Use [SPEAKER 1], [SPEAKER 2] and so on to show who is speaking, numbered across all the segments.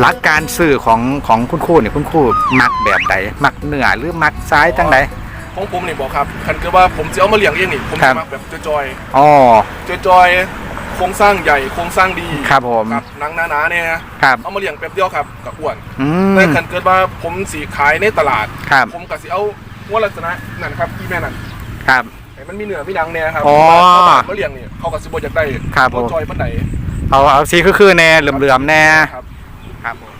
[SPEAKER 1] หลักการซื้อของของคุณครูเนี่ยคุณครูมักแบบใดมักเนื้อหรือมักซ้ายจังใด
[SPEAKER 2] ของผมนี่บอกครับคันคือว่าผมจะเอามาเลี้ยงเองนี่ผม
[SPEAKER 1] ครั
[SPEAKER 2] จะ
[SPEAKER 1] บ
[SPEAKER 2] มาแบบจอย
[SPEAKER 1] อ๋อ
[SPEAKER 2] ๆจอยๆโครงสร้างใหญ่โครงสร้างดี
[SPEAKER 1] ครับผม
[SPEAKER 2] ครับหนังหนาๆเนี่ย
[SPEAKER 1] ครับ
[SPEAKER 2] เอามาเลี้ยงแป๊บเดียวครับกับอ้วน
[SPEAKER 1] อืม
[SPEAKER 2] แต่คันเกิดว่าผมสีขายในตลาด
[SPEAKER 1] ครับ
[SPEAKER 2] ผมก็สิเอา ว่าลักษณะนั่นครับอีแม่นั่น
[SPEAKER 1] ครับ
[SPEAKER 2] ให้มันมีเนื้อมีหนังเนี่ยครับ
[SPEAKER 1] อ๋อ
[SPEAKER 2] เพราะว่าเขามาเลี้ยงนี่เขาก็สิบ่อยากได้
[SPEAKER 1] ครับผม
[SPEAKER 2] จอยปันไหน
[SPEAKER 1] เอาเอาสีคือๆแน่เหลื่อมๆแน่
[SPEAKER 2] ครับ
[SPEAKER 1] ครับผม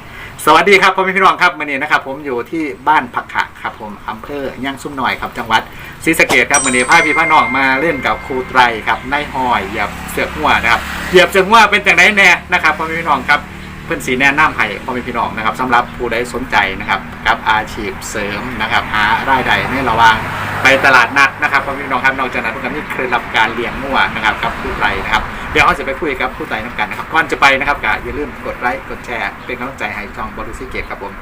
[SPEAKER 1] สวัสดีครับพ่อแม่พี่น้องครับวันนี้นะครับผมอยู่ที่บ้านผักขะครับผมอำเภอย่างซุ่มหน่อยครับจังหวัดศรีสะเกดครับวันนี้พาพี่พ่อน้องมาเล่นกับครูไตรครับนายหอยเหยียบเสือกหัวนะครับเหยียบเสือกหัวเป็นจากไหนแน่นะครับพ่อแม่พี่น้องครับเพื่อนสีแนะนำให้พ่อแม่พี่น้องนะครับสำหรับผู้ใดสนใจนะครับกับอาชีพเสริมนะครับหารายได้ในระหว่างไปตลาดนัดนะครับพ่อแม่พี่น้องครับนอกจากนั้นเพื่อนก็มีเคล็ดลับการเลี้ยงมั่วนะครับกับครูไตรนะครับเดี๋ยวเราจะไปคุยกับผู้ใดน้ำกันนะครับก่อนจะไปนะครับก็อย่าลืมกดไลค์กดแชร์เป็นกำลังใจให้ช่องบริสิเกตครับผม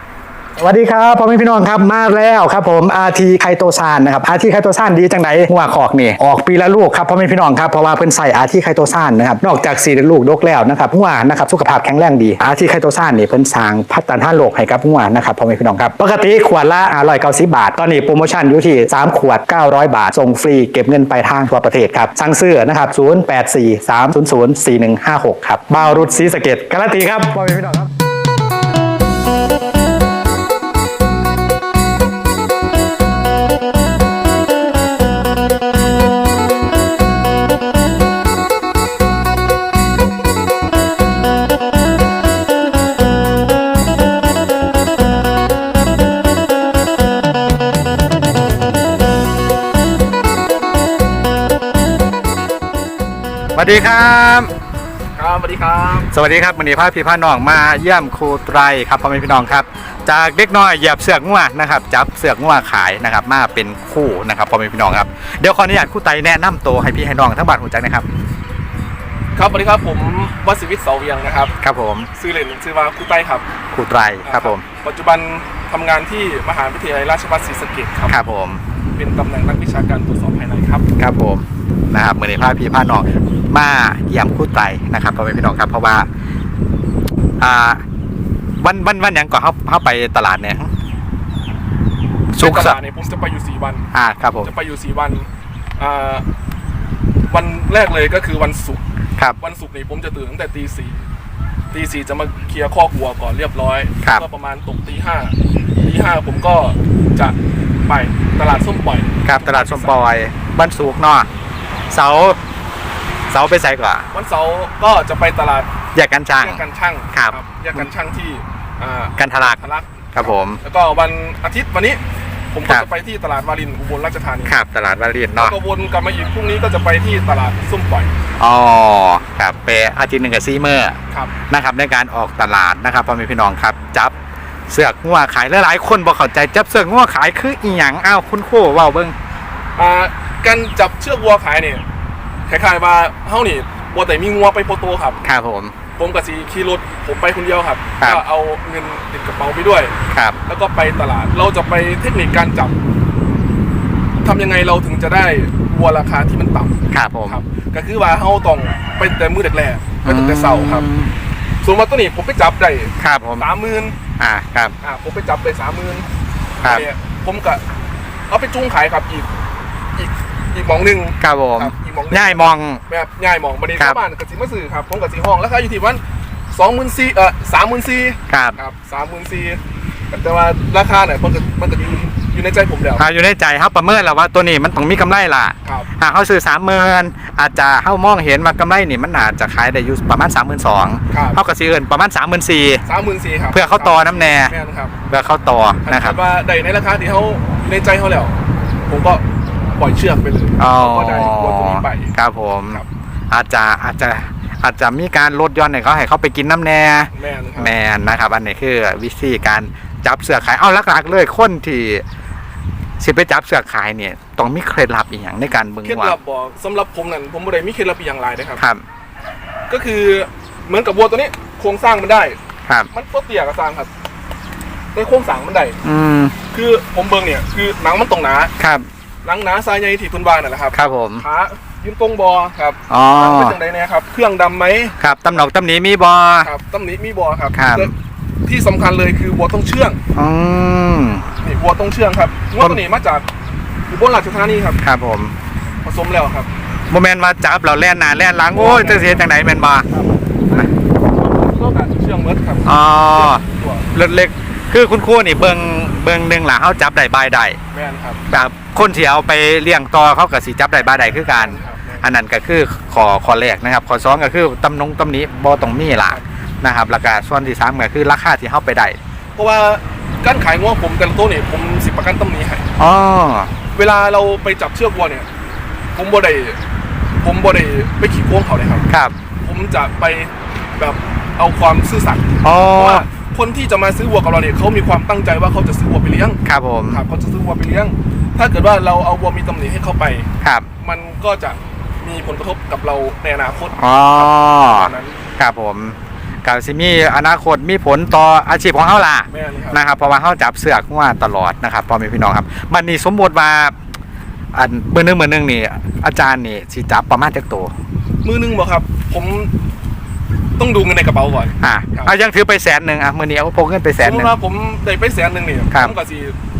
[SPEAKER 3] สวัสดีครับพ่อแม่พี่น้องครับมาแล้วครับผมอาทีไคโตซานนะครับอาทีไคโตซานดีจังไหนหัวขอกนี่ออกปีละลูกครับพ่อแม่พี่น้องครับเพราะว่าเพิ่นใส่อาทีไคโตซานนะครับนอกจากสี่ลูกดกแล้วนะครับหัวนะครับสุขภาพแข็งแรงดีอาทีไคโตซานนี่เพิ่นสร้างพัฒนาโลกให้กับหัวนะครับพ่อแม่พี่น้องครับปกติขวดละ190บาท ตอนนี้โปรโมชั่นอยู่ที่3ขวด900บาทส่งฟรีเก็บเงินปลายทางทั่วประเทศครับสั่งซื้อนะครับ0843004156ครับบาวรุดศรีสะเกดการันตีครับพ่อแม่พี่น้องครับ
[SPEAKER 1] วัสดีครับ
[SPEAKER 2] ครับสวัสดีครับ
[SPEAKER 1] สวัสดีครับวันนี้พาพี่พาน้องมาเยี่ยมครูไตรครับพ่อแม่พี่น้องครับ จากเด็กน้อยเหยียบเสือกงัวนะครับจับเสือกงัวขายนะครับ มาเป็นคู่นะครับพ่อแม่พี่น้องครับเดี๋ยวขออนุญาตครูไตรแนะนำตัวให้พี่ให้น้องทั้งบ้านหูจักนะครับ
[SPEAKER 2] ครับสวัสดีครับผมวัสิวิทย์เสาเวียงนะครับ
[SPEAKER 1] ครับผม
[SPEAKER 2] ชื่อเล่นชื่อว่าครูไต้ครับ
[SPEAKER 1] ครูไตรครับผม
[SPEAKER 2] ปัจจุบัน ทำงานที่มหาวิทยาลัยราชภัฏศรีสะเกษครับ
[SPEAKER 1] ครับผม
[SPEAKER 2] เป็นตำแหน่งนักวิชาการตรวจสอบภายในครับ
[SPEAKER 1] ครับผมนะครับวันนี้พาพี่พาน้องมาเยี่ยมครูไตรนะครับพ่อแม่พี่น้องครับ เพราะว่าอ่าวันวันวันหยังก่อนเขาเขาไปตลาดเนี่ยสุก
[SPEAKER 2] ในต
[SPEAKER 1] สั
[SPEAKER 2] ลาดเนี่ยผมจะไปอยู่ 4 วัน
[SPEAKER 1] อ่าครับผม
[SPEAKER 2] จะไปอยู่ 4 วันอ่าวันแรกเลยก็คือวันศุกร์
[SPEAKER 1] ครับ
[SPEAKER 2] วันศุกร์นี่ผมจะตื่นตั้งแต่ตีสี่ตีสี่จะมาเคลียร์ข้อกวัวก่อนเรียบร้อย
[SPEAKER 1] ครับ
[SPEAKER 2] ก็ประมาณตกตีห้า ตีห้าผมก็จะไปตลาดส้มปล่อย
[SPEAKER 1] ครับตลาดสมปอยบ้านสุกเนาะเสาเสาไปใส่กว่า
[SPEAKER 2] วันเสาร์ก็จะไปตลาด
[SPEAKER 1] แยกกันช่าง
[SPEAKER 2] แยกกันช่าง
[SPEAKER 1] ครับ
[SPEAKER 2] แยกกันช่างที่อ่า
[SPEAKER 1] กันทะลัก
[SPEAKER 2] ทะลัก
[SPEAKER 1] ครับผม
[SPEAKER 2] แล้วก็วันอาทิตย์วันนี้ ผมก็
[SPEAKER 1] ครับ
[SPEAKER 2] จะไปที่ตลาดวารินอุบลราชธานี
[SPEAKER 1] ครับตลาดวารีน
[SPEAKER 2] แล้ว
[SPEAKER 1] เนาะ
[SPEAKER 2] ก็วนกลับมาอีกพรุ่งนี้ก็จะไปที่ตลาดส้มปล่อย
[SPEAKER 1] อ๋อครับไปอาทิตย์หนึ่งกับซีเมอร์
[SPEAKER 2] ครับ
[SPEAKER 1] นะครับในการออกตลาดนะครับพ่อแม่พี่น้องครับจับ เสือกงัวขายหลายๆคนบอกเข้าใจจับเสือกงัวขายคืออีหยังอ้าวคุณครูเว้าเบิ่ง
[SPEAKER 2] อ่าการจับเชือกวัวขายเนี่ยคล้ายๆว่าเฮานี่วัวแต่มีงัวไปโปรโตครับ
[SPEAKER 1] ครับผม
[SPEAKER 2] ผมกับสีขี่รถผมไปคนเดียวครับ
[SPEAKER 1] ครับ
[SPEAKER 2] ก็เอาเงินติดกระเป๋าไปด้วย
[SPEAKER 1] ครับ
[SPEAKER 2] แล้วก็ไปตลาดเราจะไปเทคนิคการจับทำยังไงเราถึงจะได้วัวราคาที่มันต่ำ
[SPEAKER 1] ครับผม
[SPEAKER 2] ครับ ก็คือว่าเฮาต้องไปแต่มือแรกๆไปตั้งแต่เช้าครับ
[SPEAKER 1] อืม
[SPEAKER 2] ส่วนมาตัวนี้ผมไปจับได้
[SPEAKER 1] ครับผม
[SPEAKER 2] สามหมื่น
[SPEAKER 1] อ่าครับ
[SPEAKER 2] อ่าผมไปจับไปสามหมื่น
[SPEAKER 1] ครับ
[SPEAKER 2] เนี่ยผมก็เอาไปจุ้งขายครับอีกอีกอีกหมองหนึ่ง
[SPEAKER 1] ครับผม
[SPEAKER 2] ครับอีกหมองหนึ่ง
[SPEAKER 1] ง่ายมอง
[SPEAKER 2] แบบง่ายหมองบันได
[SPEAKER 1] ครับ
[SPEAKER 2] ชาวบ้านกับสีมาสื่อครับผมกับสีห้องแล้วก็อยู่ที่วันสองหมื่นสี่เอ่อสามหมื่นสี่
[SPEAKER 1] ครับ
[SPEAKER 2] ครับสามหมื่นสี่แต่ว่าราคาเนี่ยมันก็มันก็อยู่ อยู่ในใจผมแล้ว
[SPEAKER 1] อ่าอยู่ในใจเฮาประเมินแล้วว่าตัวนี้มันต้องมีกำไรล่ะ
[SPEAKER 2] ครับ
[SPEAKER 1] หากเขาซื้อสามหมื่นอาจจะเขามองเห็นว่ากำไรนี่มันอาจจะขายได้อยู่ประมาณสามหมื่นสอง
[SPEAKER 2] ครับ
[SPEAKER 1] เขาก็ซื้อเอินประมาณสามหมื่นสี่
[SPEAKER 2] สามหมื่นสี่ครับ
[SPEAKER 1] เพื่อเขาต่อน้ำแน่
[SPEAKER 2] แม่นครับ
[SPEAKER 1] เพื่อเขาต่อนะครับ
[SPEAKER 2] ถ้าว่าได้ในราคาที่เขาในใจเขาแล้ว ผมก็ปล่อยเชือกไปเลย
[SPEAKER 1] อ๋อ
[SPEAKER 2] ก็ได้วัวตัวนี้ไป
[SPEAKER 1] ครับผม
[SPEAKER 2] ครับ
[SPEAKER 1] อาจจะอาจจะอาจจะมีการลดหย่อนให้เขาให้เขาไปกินน้ำแน่
[SPEAKER 2] แม่นครับ
[SPEAKER 1] แมนนะครับ อันนี้คือวิธีการจับเสือขายเอาหลักๆเลยคนที่ สิไปจับเสือขายเนี่ยต้องมีเคล็ดลับอีกอย่างในการเบิ่ง
[SPEAKER 2] เคล็ด
[SPEAKER 1] ว่า
[SPEAKER 2] ลับบอกสำหรับผมนั่นผมไม่ได้มีเคล็ดลับอย่างไรนะครับ
[SPEAKER 1] ครับ
[SPEAKER 2] ก็คือเหมือนกับวัวตัวนี้โครงสร้างมันได้
[SPEAKER 1] ครับ
[SPEAKER 2] มันก็เตี้ยกับสร้างครับในโครงสร้างมันได้
[SPEAKER 1] อืม
[SPEAKER 2] คือคือผมเบิ่งเนี่ยคือหนังมันตรงหนา
[SPEAKER 1] ครับ
[SPEAKER 2] หนังหนาทรายใหญ่ที่เพื้นบ้านนั่นแหละครับ
[SPEAKER 1] ครับผม
[SPEAKER 2] ขายืนตรงบอครับ
[SPEAKER 1] อ๋อ
[SPEAKER 2] หนังเป็นจังไดเนี่ยครับ เครื่องดำไหม
[SPEAKER 1] ครับตำหนอกตำหนีมีบอ
[SPEAKER 2] ครับตำหนิมีบอครับ
[SPEAKER 1] ครับ
[SPEAKER 2] และ ที่สำคัญเลยคือวัวต้องเชื่อง
[SPEAKER 1] อืม
[SPEAKER 2] นี่วัวต้องเชื่องครับวัวตัวนี้มาจากอุบลราชธานีครับ
[SPEAKER 1] ครับผม
[SPEAKER 2] ผสมแล้วครับ
[SPEAKER 1] โมเมนต์มาจับเราแล่นหนาแล่นหลังโอ้ยจะเสียจังไหนแม่นบ่
[SPEAKER 2] ก็การเชื่องเมิดครับ
[SPEAKER 1] อ๋อ
[SPEAKER 2] ตัว
[SPEAKER 1] รถเล็ก คือคุณครูนี่เบิงเบิงหนึ่งหล่ะเขาจับได้บายได้
[SPEAKER 2] แม่นครับ
[SPEAKER 1] แบบคนที่เอาไปเลี้ยงต่อเขาก็สิจับได้บายได้คือกัน
[SPEAKER 2] ครับ
[SPEAKER 1] อันนั้นก็คือขอขอแรกนะครับขอสองก็คือตำนงตำหนี้บ่ต้องมีล่ะ นะครับแล้วก็ส่วนที่สามก็คือราคาที่เขาไปได้
[SPEAKER 2] เพราะว่าการขายงัวผมแต่ละตัวเนี่ยผมสิประกันตำหนิให้
[SPEAKER 1] อ๋อ
[SPEAKER 2] เวลาเราไปจับเชือกวัวเนี่ย ผมบ่ได้ผมบ่ได้ไปขี่โค้งเขาเลยครับ
[SPEAKER 1] ครับ
[SPEAKER 2] ผมจะไปแบบเอาความซื่อสัตย์
[SPEAKER 1] อ๋อ
[SPEAKER 2] เพราะว่าคนที่จะมาซื้อวัวกับเราเนี่ยเขามีความตั้งใจว่าเขาจะซื้อวัวไปเลี้ยง
[SPEAKER 1] ครับผม
[SPEAKER 2] ครับเขาจะซื้อวัวไปเลี้ยง ถ้าเกิดว่าเราเอาวัวมีตำหนิให้เขาไป
[SPEAKER 1] ครับ
[SPEAKER 2] มันก็จะมีผลกระทบกับเราในอนาคต
[SPEAKER 1] อ๋อ
[SPEAKER 2] ตอนนั้น
[SPEAKER 1] ครับผม กับสิมีอนาคตมีผลต่ออาชีพของเขาล่ะ
[SPEAKER 2] แม่นครับ
[SPEAKER 1] นะครับเพราะว่าเขาจับเสือกว่าตลอดนะครับพ่อแม่พี่น้องครับมันนี่สมมติว่าอันมือหนึงมือหนึงนี่ อาจารย์นี่สิจับประมาณจักตัว
[SPEAKER 2] มือหนึงบอกครับ ผมต้องดูเงินในกระเป๋าก่อน
[SPEAKER 1] อะ
[SPEAKER 2] ครับ
[SPEAKER 1] เอายังถือไปแสนหนึ่งอะมือนี้เอาพกเงินไปแส
[SPEAKER 2] ส
[SPEAKER 1] น
[SPEAKER 2] ม
[SPEAKER 1] ห
[SPEAKER 2] ม
[SPEAKER 1] นึ่ง
[SPEAKER 2] ติว่าผมได้ไปแสนหนึ่งเนี่ย
[SPEAKER 1] ครับ
[SPEAKER 2] ผมก็สิ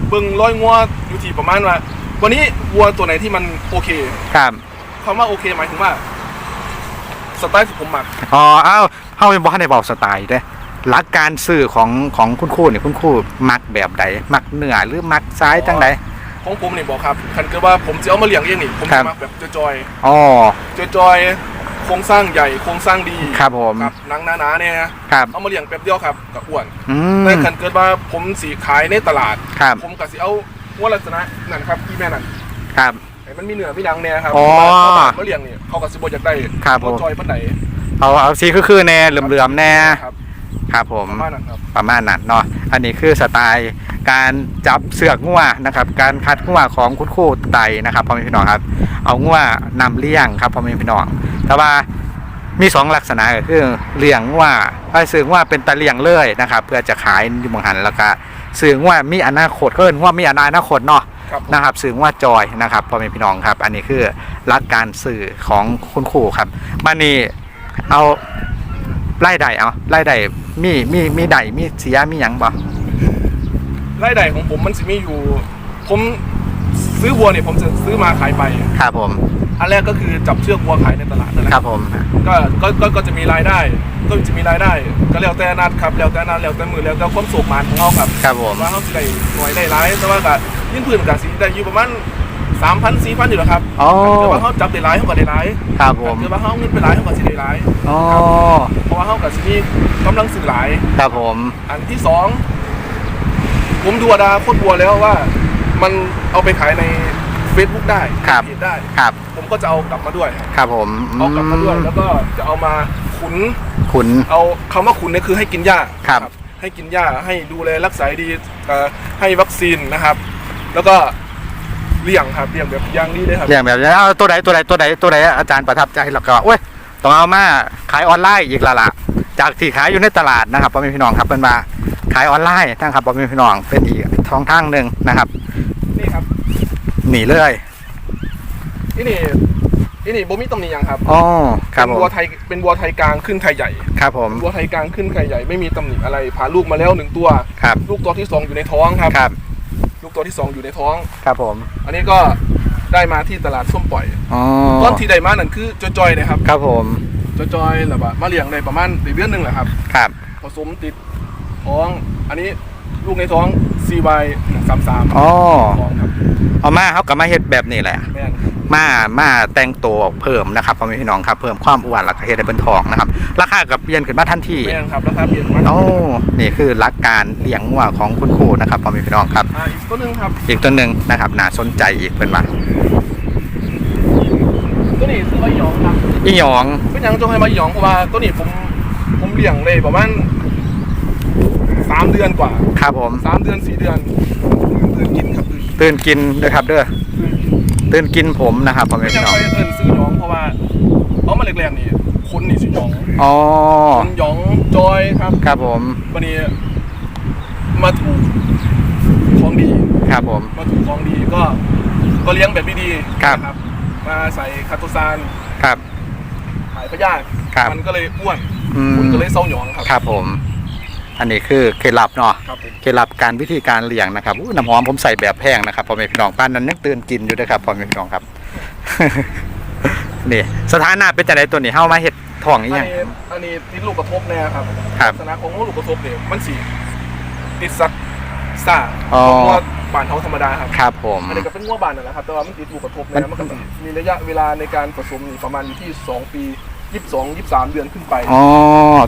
[SPEAKER 2] เบิ่งร้อยงัวอยู่ที่ประมาณว่า วันนี้วัวตัวไหนที่มันโอเค
[SPEAKER 1] ครับ
[SPEAKER 2] คำว่าโอเคหมายถึงว่าสไตล์ที่ผมหมัก
[SPEAKER 1] อ๋อเอ้า เขาเป็นบอกในบอกสไตล์เด้หลักการสื่อของของคุณครูเนี่ยคุณครูมักแบบใดมักเหนือหรือมักซ้ายจังใด
[SPEAKER 2] ของผมนี่บอกครับคันเกิดว่าผมจะเอามาเลี้ยงเองนี่ผม
[SPEAKER 1] ครั
[SPEAKER 2] จะ
[SPEAKER 1] บ
[SPEAKER 2] มักแบบจอย
[SPEAKER 1] อ๋อ
[SPEAKER 2] ๆจอยๆโครงสร้างใหญ่โครงสร้างดี
[SPEAKER 1] ครับผม
[SPEAKER 2] ครับหนังหนาๆเนี่ย
[SPEAKER 1] ครับ
[SPEAKER 2] เอามาเลี้ยงแป๊บเดียวครับกับอ้วน
[SPEAKER 1] อืม
[SPEAKER 2] แต่คันเกิดว่าผมสีขายในตลาด
[SPEAKER 1] ครับ
[SPEAKER 2] ผมก็สิเอาวัวลักษณะนั่นครับที่แม่นั่น
[SPEAKER 1] ครับ
[SPEAKER 2] ให้มันมีเนื้อมีหนังเนี่ยครับ
[SPEAKER 1] อ๋อ
[SPEAKER 2] เขาบมาเลี้ยงนี่เขาก็สิบ่อยากได้
[SPEAKER 1] ครับผม
[SPEAKER 2] จอยปานใด
[SPEAKER 1] เอาเอาสีคือคือๆแน่เหลื่อมๆแน่
[SPEAKER 2] ครับ
[SPEAKER 1] ครับผม
[SPEAKER 2] ประมาณนั้นครับ
[SPEAKER 1] ประมาณนั้นเนาะอันนี้คือสไตล์การจับเสือกงัวนะครับ การคัดงัวของคุณครูไตนะครับพ่อแม่พี่น้องครับ เอางัวนำเลี้ยงครับพ่อแม่พี่น้อง แต่ว่ามีสองลักษณะก็คือเลี้ยงงัวไอ้ซื้องัวเป็นตะเลี้ยงเลยนะครับ เพื่อจะขายอยู่เมืองหันแล้วก็ซื้องัวมีอนาคตก็เอิ้นงัวมีอนาคตเนาะ
[SPEAKER 2] ครับผม
[SPEAKER 1] นะครับสื่อว่าจอยนะครับพ่อแม่พี่น้องครับ อันนี้คือหลักการสื่อของคุณครูครับมานี่ เอาไล่ใดเอาไล่ใดมีมีมีใดมีเสียมีหยังบ่
[SPEAKER 2] รายได้ของผมมันสิมีอยู่ ผมซื้อวัวเนี่ยผมจะซื้อมาขายไป
[SPEAKER 1] ครับผม
[SPEAKER 2] อันแรกก็คือจับเชือกวัวขายในตลาดนั่นแหละ
[SPEAKER 1] ครับผม
[SPEAKER 2] ก็ก็ก็ก็จะมีรายได้ ก็จะมีรายได้ ก็แล้วแต่นัดครับแล้วแต่นัดแล้วแต่มือแล้วแต่ความสุขมานของเราครับ
[SPEAKER 1] ครับผม
[SPEAKER 2] ว่าเขาสิได้หน่วยได้ร้ายแต่ว่าก็ยิ่งพื้นกับสิได้อยู่ประมาณ สามพันสี่พันอยู่แล้วครับ
[SPEAKER 1] อ๋อ
[SPEAKER 2] แต่ว่าเขาจับได้ร้ายเขาก็ได้ร้าย
[SPEAKER 1] ครับผม
[SPEAKER 2] แต่ว่าเขาเอาเงินไปร้ายเขาก็สิได้ร้าย
[SPEAKER 1] อ๋อ
[SPEAKER 2] เพราะว่าเขากับสิมีกำลังสื่อหลาย
[SPEAKER 1] ครับผม
[SPEAKER 2] อันที่สองผมดูอดาโคตรบัวแล้วว่า มันเอาไปขายใน Facebook ได้
[SPEAKER 1] ครับ
[SPEAKER 2] เพจได้
[SPEAKER 1] ครับ
[SPEAKER 2] ผมก็จะเอากลับมาด้วย
[SPEAKER 1] ครับผม
[SPEAKER 2] เอากลับมาด้วย
[SPEAKER 1] อื
[SPEAKER 2] แล้วก็จะเอามาขุน
[SPEAKER 1] ขุน
[SPEAKER 2] เอาคำว่าขุนเนี่ยคือให้กินหญ้า
[SPEAKER 1] ครับ
[SPEAKER 2] ให้กินหญ้าให้ดูแลรักษาดีเอ่อให้วัคซีนนะครับ แล้วก็ เลี้ยงครับเลี้ยงแบบอย่างดีเลยครับ
[SPEAKER 1] เรื่องแบบนี้เอาตัวใดตัวใดตัวใดตัวใดอาจารย์ประทับใจแล้วก็โอ้ยต้องเอามาขายออนไลน์อีกและล่ะจากที่ขายอยู่ในตลาดนะครับพ่อแม่พี่น้องครับเป็นว่าขายออนไลน์นะครับพ่อแม่พี่น้องเป็นอีกช่องทางหนึ่งนะครับ
[SPEAKER 2] นี่ครับ
[SPEAKER 1] หนีเลย
[SPEAKER 2] นี่นี่นี่นี่บ่มีตำหนิหยังครับ
[SPEAKER 1] อ๋อครับ
[SPEAKER 2] เป็น
[SPEAKER 1] ผม
[SPEAKER 2] วัวไทยเป็นวัวไทยกลางขึ้นไทยใหญ่
[SPEAKER 1] ครับผม
[SPEAKER 2] วัวไทยกลางขึ้นไข่ใหญ่ไม่มีตำหนิอะไรผ่าลูกมาแล้วหนึ่งตัว
[SPEAKER 1] ครับ
[SPEAKER 2] ลูกตัวที่สองอยู่ในท้องครับ
[SPEAKER 1] ครับ
[SPEAKER 2] ลู กตัวที่สองอยู่ในท้อง
[SPEAKER 1] ครับผม
[SPEAKER 2] อันนี้ก็ได้มาที่ตลาดส้มปล่อย
[SPEAKER 1] อ๋อ
[SPEAKER 2] ต้นที่ได้มานั่นคือจอยๆนะครับ
[SPEAKER 1] ครับผม
[SPEAKER 2] จอยๆแล้วแบบมาเลี้ยงได้ประมาณเดือนหนึ่งแหละครับ
[SPEAKER 1] ครับ
[SPEAKER 2] ผสมติดท้อง อันนี้ลูกในท้อง CY 133
[SPEAKER 1] อ๋อ
[SPEAKER 2] ท้องครับ
[SPEAKER 1] เอามาเขากับมาเฮ็ดแบบนี้แหละ
[SPEAKER 2] แม่น
[SPEAKER 1] มามาแต่งตัวเพิ่มนะครับพ่อแม่พี่น้องครับเพิ่มความอ้วนแล้วก็เฮ็ดให้เป็นทองนะครับราคากับเปลี่ยนขึ้นมาทันที
[SPEAKER 2] แม่นครับราคาเปลี่ยนมา
[SPEAKER 1] โอ้นี่คือหลักการเลี้ยงวัวของคุณครูนะครับพ่อแม่พี่น้องครับ
[SPEAKER 2] อ่าอีกตัวหนึงครับ
[SPEAKER 1] อีกตัวหนึ่งนะครับน่าสนใจอีกเป็นว่า
[SPEAKER 2] ตัวนี้คือใบหยองครับ
[SPEAKER 1] อีหยอง
[SPEAKER 2] เป็นหยังจงให้ใบหยองเพราะว่าตัวนี้ผมผมเลี้ยงเลยประมาณสามเดือนกว่า
[SPEAKER 1] ครับผม
[SPEAKER 2] สามเดือนสี่เดือนตื่นกินครับตื่น
[SPEAKER 1] ตื่นกินด้วยครับเด้อ
[SPEAKER 2] ตื่นกิน
[SPEAKER 1] ตื่นกินผมนะครับพ่อแม่
[SPEAKER 2] ไม่ใช่
[SPEAKER 1] พี่น้อง
[SPEAKER 2] ไปเอินซื้อหยองเพราะว่าเพราะมันแรกๆนี่คนนี่สิหยอง
[SPEAKER 1] อ๋อ
[SPEAKER 2] คนหยองจอยครับ
[SPEAKER 1] ครับผม
[SPEAKER 2] วันนี้มาถูกของดี
[SPEAKER 1] ครับผม
[SPEAKER 2] มาถูกของดีก็ก็เลี้ยงแบบดีๆ
[SPEAKER 1] ครับ
[SPEAKER 2] นะมาใส่คาโตซาน
[SPEAKER 1] ครับ
[SPEAKER 2] ขายพยาธิ
[SPEAKER 1] ครับ
[SPEAKER 2] มันก็เลยอ้วน
[SPEAKER 1] อืม
[SPEAKER 2] คุณก็เลยเศร้าหยองครับ
[SPEAKER 1] ครับผม อันนี้คือเคล็ดลับเนาะ
[SPEAKER 2] ครับผม
[SPEAKER 1] เคล็ดลับการวิธีการเลี้ยงนะครับอู้น้ำหอมผมใส่แบบแพงนะครับพ่อแม่พี่น้องป้านนั้นยังตื่นกินอยู่ด้วยครับพ่อแม่พี่น้องครับ นี่สถานะเป็นจังไดตัวนี้เฮามาเฮ็ดท้องอี
[SPEAKER 2] อัน
[SPEAKER 1] หยัง
[SPEAKER 2] นี้อันนี้ติดลูกกระทบแน่ครับ
[SPEAKER 1] ครับ
[SPEAKER 2] ลักษณะของลูกกระทบเนี่ยมันสีติดซักซ่า
[SPEAKER 1] อ๋อ
[SPEAKER 2] เพราะว่าบานเท้าธรรมดาครับ
[SPEAKER 1] ครับผม
[SPEAKER 2] อันนี้ก็เป็นงัวบานนั่นแหละครับแต่ว่ามันติดลูกกระทบ
[SPEAKER 1] มัน
[SPEAKER 2] เนี่ยมันก็มีระยะเวลาในการผสมนี่ประมาณอยู่ที่ 2 ปี 22 23เดือนขึ้นไป
[SPEAKER 1] อ๋อ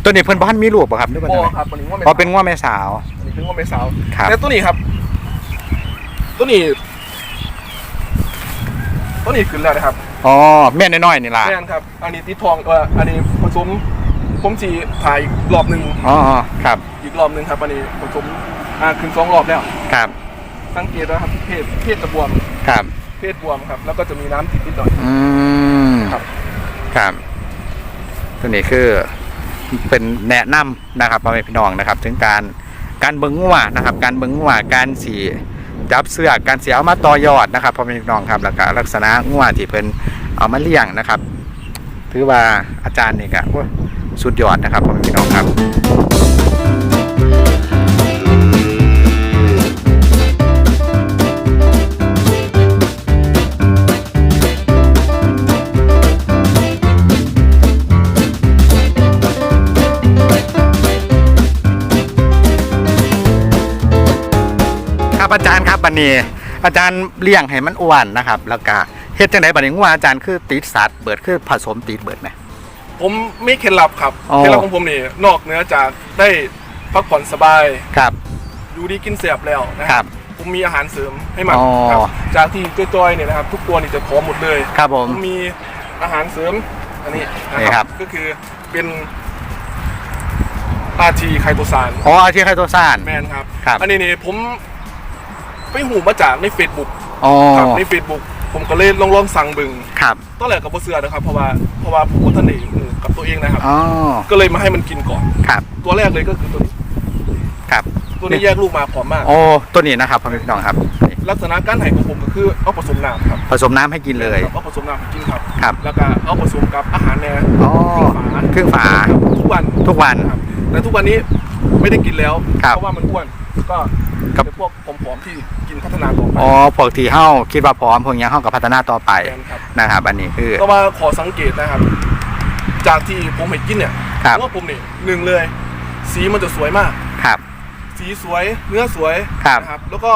[SPEAKER 1] ตัวนี้เพิ่นบ้านมีลูกป่ะครับหรือว่า
[SPEAKER 2] พ่
[SPEAKER 1] จัง
[SPEAKER 2] อ
[SPEAKER 1] ได
[SPEAKER 2] ครับอันนี้ว่า
[SPEAKER 1] อ๋อเป็นว่าแม่สาว
[SPEAKER 2] อันนี้เป็นงัวแม่สาว
[SPEAKER 1] ครับ
[SPEAKER 2] แต่ตัวนี้ครับ ตัวนี้ ตัวนี้ขึ้นแล้วนะครับ
[SPEAKER 1] อ๋อแม่น้อยๆนี่ล่ะ
[SPEAKER 2] แม่นครับ อันนี้ติดทองเอออันนี้ผสมผมสีถ่ายอีกรอบหนึ่ง
[SPEAKER 1] อ๋อครับ
[SPEAKER 2] อีกรอบหนึ่งครับ อันนี้ผสมอ่าขึ้นสองรอบแล้ว
[SPEAKER 1] ครับ
[SPEAKER 2] สังเกตนะครับเพศเพศจะบวม
[SPEAKER 1] ครับ
[SPEAKER 2] เพศบวมครับ แล้วก็จะมีน้ำติดนิดหน่อย
[SPEAKER 1] อืม
[SPEAKER 2] ครับ
[SPEAKER 1] ครับ ตัวนี้คือเป็นแนะนำนะครับพ่อแม่พี่น้องนะครับ ถึงการการเบิ้งงัวนะครับ การเบิ้งงัวการสีจับเสื้อการเสียเอามาต่อยอดนะครับพ่อแม่พี่น้องครับแล้วก็ลักษณะงัวที่เพิ่นเอามาเลี้ยงนะครับ ถือว่าอาจารย์นี่ก็สุดยอดนะครับพ่อแม่พี่น้องครับ อาจารย์ครับบันนี้ อาจารย์เลี้ยงให้มันอ้วนนะครับ แล้วก็เฮ็ดจังไดบัดนี้งัวอาจารย์คือติดสัตว์เบิดคือผสมติดเบิดไหม
[SPEAKER 2] ผมไม่เคล็ดลับครับ
[SPEAKER 1] อ๋อ
[SPEAKER 2] เคล็ดลับของผมนี่นอกเหนือจากได้พักผ่อนสบาย
[SPEAKER 1] ครับ
[SPEAKER 2] อยู่ดีกินเสียบแล้วนะ
[SPEAKER 1] ค
[SPEAKER 2] ค
[SPEAKER 1] รั
[SPEAKER 2] รับ บ ผมมีอาหารเสริมให้มัน
[SPEAKER 1] อ๋อ
[SPEAKER 2] ครับจากที่จอยๆเนี่ยนะครับ ทุกตัวนี่จะพร้อมหมดเลย
[SPEAKER 1] ครับผม
[SPEAKER 2] ผมมีอาหารเสริมอันนี้นะ
[SPEAKER 1] นี่
[SPEAKER 2] ค
[SPEAKER 1] ครั
[SPEAKER 2] รับ บ ก็คือเป็นอาทีไคโตซาน
[SPEAKER 1] อ๋อที่ไคโตซาน
[SPEAKER 2] แมนครับ
[SPEAKER 1] ครับ
[SPEAKER 2] อันนี้นี่ผม ไปหูมาจากใน Facebook
[SPEAKER 1] อ๋อ
[SPEAKER 2] ครับใน Facebook ผมก็เลยลองลองสั่งเบึง
[SPEAKER 1] ครับ
[SPEAKER 2] ตอนแรกกับบ่เสือนะครับ เพราะว่าเพราะว่าผมก็ทันได้หูกับตัวเองนะครับ
[SPEAKER 1] อ๋อ
[SPEAKER 2] ก็เลยมาให้มันกินก่อน
[SPEAKER 1] ครับ
[SPEAKER 2] ตัวแรกเลยก็คือตัวนี้
[SPEAKER 1] ครับ
[SPEAKER 2] ตัวนี้แยกลูกมาพร้อมมาก
[SPEAKER 1] โอ้ตัวนี้นะครับพ่อแม่พี่น้องครับนี่
[SPEAKER 2] ลักษณะการไห่ของผมก็คือเอาผสมน้ำครับ
[SPEAKER 1] ผสมน้ำให้กินเลย
[SPEAKER 2] เอาผสมน้ำให้กินครับ
[SPEAKER 1] ครับ
[SPEAKER 2] แล้วก็เอาผสมกับอาหารแหน่
[SPEAKER 1] อ๋อครึ่งฝา
[SPEAKER 2] ทุกวัน
[SPEAKER 1] ทุกวัน
[SPEAKER 2] ครับแต่ทุกวันนี้ไม่ได้กินแล้ว
[SPEAKER 1] ครับ
[SPEAKER 2] เพราะว่ามันอ้วน ก็
[SPEAKER 1] ครับ
[SPEAKER 2] เป็นพวกผอมๆที่กินพัฒนาต่อไป
[SPEAKER 1] อ๋อพวกที่เฮาคิดว่าพร้อมพวกนี้เฮากับพัฒนาต่อไป
[SPEAKER 2] แมนครับ
[SPEAKER 1] นะครับอันนี้คือ
[SPEAKER 2] ก็มาขอสังเกตนะครับ จากที่ผมเห็นกินเนี่ย
[SPEAKER 1] ครับ
[SPEAKER 2] ว่าผมเนี่ยหนึ่งเลย สีมันจะสวยมาก
[SPEAKER 1] ครับ
[SPEAKER 2] สีสวยเนื้อสวย
[SPEAKER 1] ครับ
[SPEAKER 2] นะครับ แล้วก็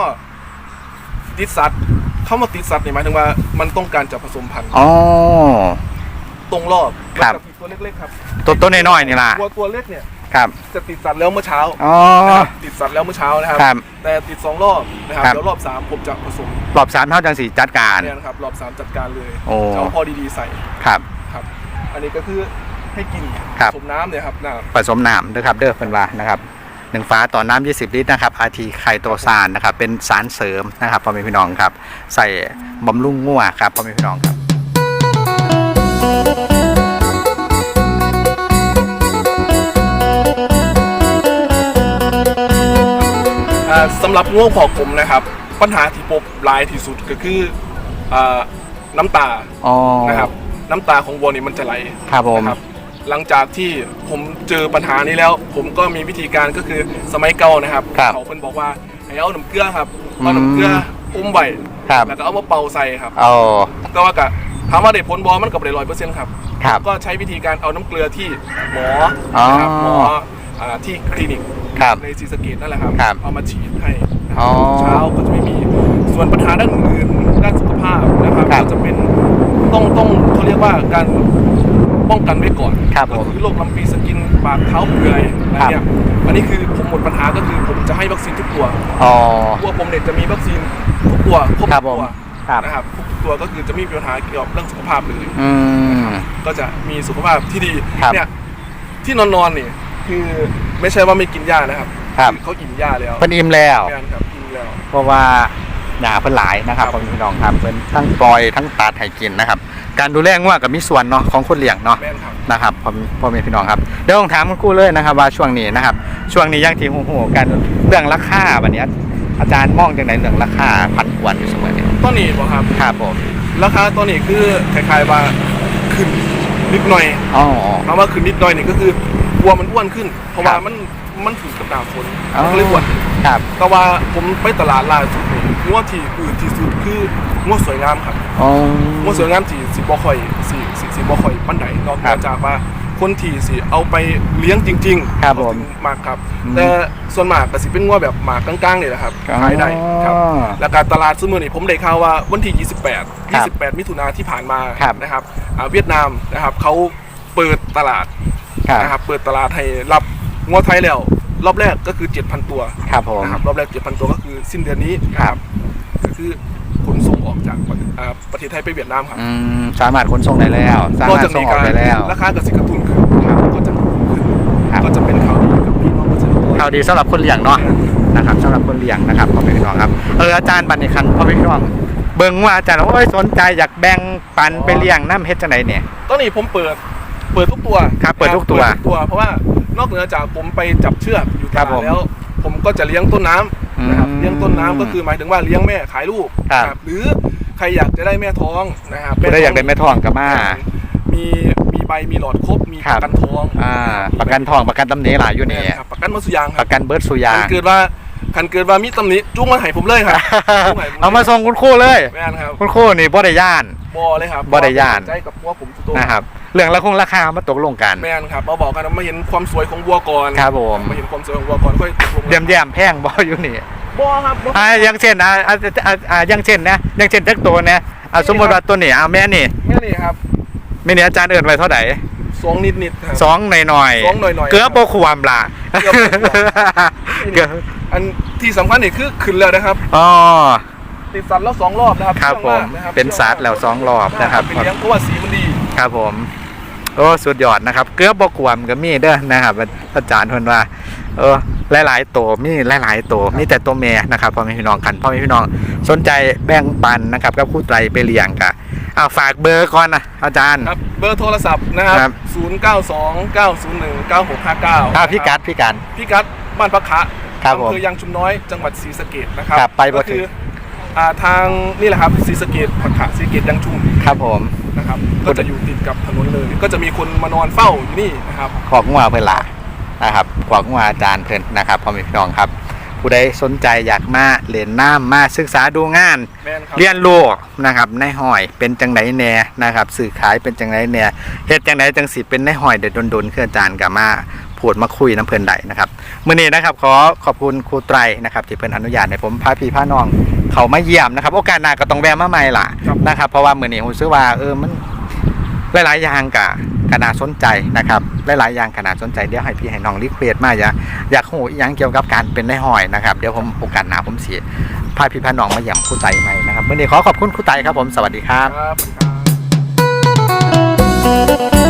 [SPEAKER 2] ติดสัตว์เข้ามาติดสัตว์เนี่ยหมายถึงว่ามันต้องการจะผสมพันธุ์
[SPEAKER 1] อ๋อ
[SPEAKER 2] ตรงรอบ
[SPEAKER 1] ครับ
[SPEAKER 2] แล้วกับตัวเล็กๆครับ
[SPEAKER 1] ตัวตัวน้อยๆนี่ล่ะ
[SPEAKER 2] ตัวตัวเล็กเนี่ย
[SPEAKER 1] ครับ
[SPEAKER 2] จะติดสัตว์แล้วเมื่อเช้า
[SPEAKER 1] อ๋อ
[SPEAKER 2] นะครับติดสัตว์แล้วเมื่อเช้านะครับ
[SPEAKER 1] ครับ
[SPEAKER 2] แต่ติดสองรอบนะครับ
[SPEAKER 1] ครับ
[SPEAKER 2] เดี๋ยวรอบสามผมจะผสม
[SPEAKER 1] รอบสามเท่าจังสีจัดการ
[SPEAKER 2] เนี่ยนะครับรอบสามจัดการเลย
[SPEAKER 1] โอ้
[SPEAKER 2] จะเอาพอดีๆใส่
[SPEAKER 1] ครับ
[SPEAKER 2] ครับ อันนี้ก็คือให้กิน
[SPEAKER 1] ครับ
[SPEAKER 2] ผสมน้ำเนี่ยครับน้ำ
[SPEAKER 1] ผสมน้ำด้วยครับเด้อเป็นว่านะครับหนึ่งฟ้าต่อน้ำ20 ลิตรนะครับอาทีไคโตซานนะครับเป็นสารเสริมนะครับพ่อแม่พี่น้องครับ ใส่บำรุงงัวครับพ่อแม่พี่น้องครับ
[SPEAKER 2] สำหรับง่วงของผมนะครับ ปัญหาที่พบหลายที่สุดก็คืออ่าน้ำตา
[SPEAKER 1] อ๋อ
[SPEAKER 2] นะครับ น้ำตาของวัวนี่มันจะไหล
[SPEAKER 1] ครับผม
[SPEAKER 2] นะครับ หลังจากที่ผมเจอปัญหานี้แล้ว ผมก็มีวิธีการก็คือสมัยเก่านะครับ
[SPEAKER 1] ครับ
[SPEAKER 2] เขาเพิ่นบอกว่าให้เอาน้ำเกลือครับเอาน้ำเกลืออุ้มไว้
[SPEAKER 1] ครับ
[SPEAKER 2] แล้วก็เอามาเป่าใส่ครับ
[SPEAKER 1] เอา
[SPEAKER 2] ก็ว่ากับถามว่าได้ผลบอมันกับได้ร้อยเปอร์เซ็นต์ครับ
[SPEAKER 1] ครับ
[SPEAKER 2] ก็ใช้วิธีการเอาน้ำเกลือที่หมอ
[SPEAKER 1] อ๋อ
[SPEAKER 2] นะครับหมอ อ่าที่คลินิก
[SPEAKER 1] ครับ
[SPEAKER 2] ในศรีสะเกดนั่นแหละครับ
[SPEAKER 1] ครับ
[SPEAKER 2] เอามาฉีดให้นะค
[SPEAKER 1] อ๋
[SPEAKER 2] รั
[SPEAKER 1] อบ
[SPEAKER 2] เช้าก็จะไม่มี ส่วนปัญหาด้านอื่นๆด้านสุขภาพนะครับ
[SPEAKER 1] ครับ
[SPEAKER 2] ก็จะเป็นต้องต้องเขาเรียกว่าการป้องกันไว้ก่อน
[SPEAKER 1] ครับ
[SPEAKER 2] ก็
[SPEAKER 1] ผม
[SPEAKER 2] คือโรคลำปีสกินปากเท้าเปื่อยอะไรเนี่ยอันนี้คือผมหมดปัญหาก็คือผมจะให้วัคซีนทุกตัว
[SPEAKER 1] อ๋อ
[SPEAKER 2] ตัวผมเนี่ยจะมีวัคซีนทุกตัวครบ
[SPEAKER 1] ครับ
[SPEAKER 2] ทุกตัว
[SPEAKER 1] ผมครับ
[SPEAKER 2] นะครับทุกตัวก็คือจะไม่มีปัญหาเกี่ยวกับเรื่องสุขภาพเลย
[SPEAKER 1] อืม
[SPEAKER 2] ก็จะมีสุขภาพที่ดี
[SPEAKER 1] ครับ
[SPEAKER 2] เนี่ยที่นอนนอนๆนี่ คือไม่ใช่ว่าไม่กินหญ้านะครับ
[SPEAKER 1] ครับ
[SPEAKER 2] อเขาอิ่มหญ้าแล้ว
[SPEAKER 1] เพิ่นอิ่มแล้ว
[SPEAKER 2] แม่นครับอิ่มแล้ว
[SPEAKER 1] เพราะว่าหนาเพิ่นหลายนะครับ
[SPEAKER 2] ครับ
[SPEAKER 1] พ่อแม่พี่น้องครับเพิ่นทั้งปล่อยทั้งตัดให้กินนะครับ การดูแลงัวกับมีส่วนเนาะของคนเลี้ยงเนาะ
[SPEAKER 2] แม่นครับ
[SPEAKER 1] นะครับพ่อพ่อแม่พี่น้องครับเดี๋ยวต้องถามคุณครู่เลยนะครับ ว่าช่วงนี้นะครับ ช่วงนี้อยังที่หูหูกันเรื่องราคาบัดเนี้ยอาจารย์มองจังไหนเรื่องราคาพันกวนอยู่เสมอเนี่ย
[SPEAKER 2] ต้นนี้บ่ครับ
[SPEAKER 1] ครับผม
[SPEAKER 2] ราคาตัวนี้คือคล้ายๆว่าขึ้นนิดหน่อย
[SPEAKER 1] อ๋อ
[SPEAKER 2] คำว่าขึ้นนิดหน่อยนี่ก็คือ วัวมันอ้วนขึ้น เพราะว่า
[SPEAKER 1] ครับ
[SPEAKER 2] มันมันถูกกับหนาฝน
[SPEAKER 1] อ๋อ
[SPEAKER 2] มันก็เลยอ้วน
[SPEAKER 1] ครับ
[SPEAKER 2] แต่ว่าผมไปตลาดล่าสุดนี่งัวที่อื่นที่สุดคืองัวสวยงามครับ
[SPEAKER 1] อ๋อ
[SPEAKER 2] งัวสวยงามที่สิบ่ค่อยสิสิสิบ่ค่อยปานใดนอก
[SPEAKER 1] ครับ
[SPEAKER 2] จากว่าคนที่สิเอาไปเลี้ยงจริงๆ
[SPEAKER 1] ครับ
[SPEAKER 2] เขา
[SPEAKER 1] ผม
[SPEAKER 2] ถึงมากครับ
[SPEAKER 1] อืม
[SPEAKER 2] แต่ส่วนมากก็สิเป็นงัวแบบหมากกลางๆนี่แหละครับขายได้ครับ
[SPEAKER 1] อ๋อ
[SPEAKER 2] แล้วการตลาดซื้อมือนี่ผมได้ข่าวว่าวันที่ 28
[SPEAKER 1] ครับ
[SPEAKER 2] 28 มิถุนาที่ผ่านมา
[SPEAKER 1] ครับ
[SPEAKER 2] นะครับอ่าเวียดนามนะครับเขาเปิดตลาด
[SPEAKER 1] ครับ
[SPEAKER 2] นะครับเปิดตลาดให้รับงัวไทยแล้ว รอบแรกก็คือ 7,000 ตัว
[SPEAKER 1] ครับผม
[SPEAKER 2] นะครับรอบแรก 7,000 ตัวก็คือสิ้นเดือนนี้นะครับก็คือขนส่งออกจากประอ่าประเทศไทยไปเวียดนามครับ
[SPEAKER 1] อืม สามารถขนส่งได้แล้ว สามารถส่งออกได้แล้ว
[SPEAKER 2] ราคากับสิกระตุ้นขึ้น
[SPEAKER 1] ครับ
[SPEAKER 2] ก็จะขึ้น
[SPEAKER 1] ครับ
[SPEAKER 2] ก็จะเป็นข่าวดีกับพี่น้องเกษตรกร
[SPEAKER 1] ข่าวดีสำหรับคนเลี้ยงเนาะนะครับสำหรับคนเลี้ยงนะครับพ่อแม่พี่น้องครับเอออาจารย์บันนี่คันพ่อแม่พี่น้องเบิ่งว่าอาจารย์โอ้ยสนใจอยากแบ่งปันไปเลี้ยงน้ำเฮ็ดจังไดเนี่ย
[SPEAKER 2] ตอนนี้ผมเปิด เปิดทุกตัว
[SPEAKER 1] ครับเปิดทุกตัว
[SPEAKER 2] เปิดทุกตัวเพราะว่านอกเหนือจากผมไปจับเชือกอยู่
[SPEAKER 1] ครั
[SPEAKER 2] ตา
[SPEAKER 1] บผม
[SPEAKER 2] แล้ว ผมก็จะเลี้ยงต้นน้ำนะครับ
[SPEAKER 1] อืม
[SPEAKER 2] เลี้ยงต้นน้ำก็คือหมายถึงว่าเลี้ยงแม่ขายลูก
[SPEAKER 1] ครับ
[SPEAKER 2] นะหรือใครอยากจะได้แม่ท้องนะครับ
[SPEAKER 1] ผู้ใดอยากได้แม่ทองก็มา
[SPEAKER 2] มีมีใบมีหลอดครบมี
[SPEAKER 1] ครั
[SPEAKER 2] ป
[SPEAKER 1] บ
[SPEAKER 2] ระกันท้อง
[SPEAKER 1] อ่าประกันทองประกันตำหนิหลายอยู่นี่
[SPEAKER 2] ครับประกันมัสุยางค
[SPEAKER 1] ป
[SPEAKER 2] รับ
[SPEAKER 1] ระกันเบิร์ดสุยา
[SPEAKER 2] คั
[SPEAKER 1] ง
[SPEAKER 2] นเกิดว่าคันเกิดว่ามีตำหนิจุ้งมาให้ผมเลยครับจุ้งให้ผลย
[SPEAKER 1] เอามาส่งคุณครูเลย
[SPEAKER 2] แม่นครับ
[SPEAKER 1] คุณครูนี่บ่ได้ย่าน
[SPEAKER 2] บอเลยครับ
[SPEAKER 1] บ่ได้ย่าน
[SPEAKER 2] ใจกับวัวผมทุกตัว
[SPEAKER 1] นะครับ เรื่องละคงราคามาตกลงกัน
[SPEAKER 2] แม่นครับมาบอกกันว่ามาเห็นความสวยของวัวก่อน
[SPEAKER 1] ครับผม
[SPEAKER 2] มาเห็นความสวยของวัวก่อนค่อยตกลง
[SPEAKER 1] เยี่ยมแย่มแพงบ่อยู่นี่
[SPEAKER 2] บอครับบ่
[SPEAKER 1] อ่าอย่างเช่นอ่าอ่าอ่าอ่าอย่างเช่นนะอย่างเช่นจักตัวนะอ่าสมมติว่าตัวนี้อ่าแม่นี่
[SPEAKER 2] แม่นี่ครับ
[SPEAKER 1] แม่นี่อาจารย์เอิ้นไว้เท่าไหร่
[SPEAKER 2] สองนิดนิดๆครับ
[SPEAKER 1] สองหน่อยหน่อย
[SPEAKER 2] สองหน่อยๆ
[SPEAKER 1] เกือบบ่ความล่ะ
[SPEAKER 2] เกือบบ่ควร
[SPEAKER 1] เกือบ
[SPEAKER 2] อันที่สำคัญนี่คือขึ้นแล้วนะครับ
[SPEAKER 1] อ๋อ
[SPEAKER 2] ติดสัตว์แล้วสองรอบนะครับ
[SPEAKER 1] ครับ
[SPEAKER 2] เชื่องาก
[SPEAKER 1] ผม
[SPEAKER 2] นะครับ
[SPEAKER 1] เป็นสัตว์แล้วสองรอบนะครับ
[SPEAKER 2] เป็นเลี้ยงเพราะว่าสีมันดี
[SPEAKER 1] ครับผม โอ้สุดยอดนะครับเกือบบ่ความก็มีเด้อนะครับอาจารย์เพิ่นว่าเออหลายๆตัวมีหลายๆตัวมีแต่ตัวแม่นะครับพ่อแม่พี่น้องกันพ่อแม่พี่น้องสนใจแบ่งปันนะครับกับครู่ไตรไปเลี้ยงกะอ้าวฝากเบอร์ก่อนนะอาจารย์
[SPEAKER 2] ครับเบอร์โทรศัพท์นะครับ
[SPEAKER 1] ครับ
[SPEAKER 2] 092 901 9659
[SPEAKER 1] อ้าวพี่กัดพี่กัด
[SPEAKER 2] พี่กัดบ้านพักขะ
[SPEAKER 1] ครับผม
[SPEAKER 2] อำเภอยังชุมน้อยจังหวัดศรีสะเกดนะครับ
[SPEAKER 1] ครับไปบ่
[SPEAKER 2] ก็
[SPEAKER 1] ถึ
[SPEAKER 2] คื
[SPEAKER 1] ง
[SPEAKER 2] อ อ่าทางนี่แหละครับศรีสะเกดพักขะศรีสะเกดยังชุม
[SPEAKER 1] ครับผม
[SPEAKER 2] นะครับก็จะอยู่ติดกับถนนเลย ก็จะมีคนมานอนเฝ้าอยู่นี่นะครับ
[SPEAKER 1] ขอกงัวเพิ่นล่ะนะครับขอกงัวอาจารย์เพิ่นนะครับพ่อแม่พี่น้องครับ ผู้ใดสนใจอยากมาเรียนน้ำมาศึกษาดูงาน
[SPEAKER 2] แม่นครับ
[SPEAKER 1] เรียนรู้นะครับในหอยเป็นจังไดแหน่นะครับสื่อขายเป็นจังไดแหน่เฮ็ดจังไดจังสิเป็นในหอยเด็ดดนๆคืออาจารย์กับมาพูดมาคุยน้ำเพิ่นได้นะครับมื้อนี้นะครับขอขอบคุณครูไตรนะครับที่เพิ่นอนุญาตให้ผมพาพี่พาน้อง เขามาเยี่ยมนะครับ โอกาสหน้าก็ต้องแวะมาใหม่ล่ะ
[SPEAKER 2] ครับ
[SPEAKER 1] นะครับ เพราะว่ามื้อนี้ผมซื้อว่าเออมันหลายๆอย่างกะกน่าสนใจนะครับหลายๆอย่างขนาดสนใจเดี๋ยวให้พี่ให้น้องรีเควสมาอย่าอยากรู้อีหยังเกี่ยวกับการเป็นในหอยนะครับเดี๋ยวผมโอกาสหน้าผมสิพาพี่พาน้องมาเยี่ยมครูไตรใหม่นะครับมื้อนี้ขอขอบคุณครูไตรครับผมสวัสดีครับ
[SPEAKER 2] ครับ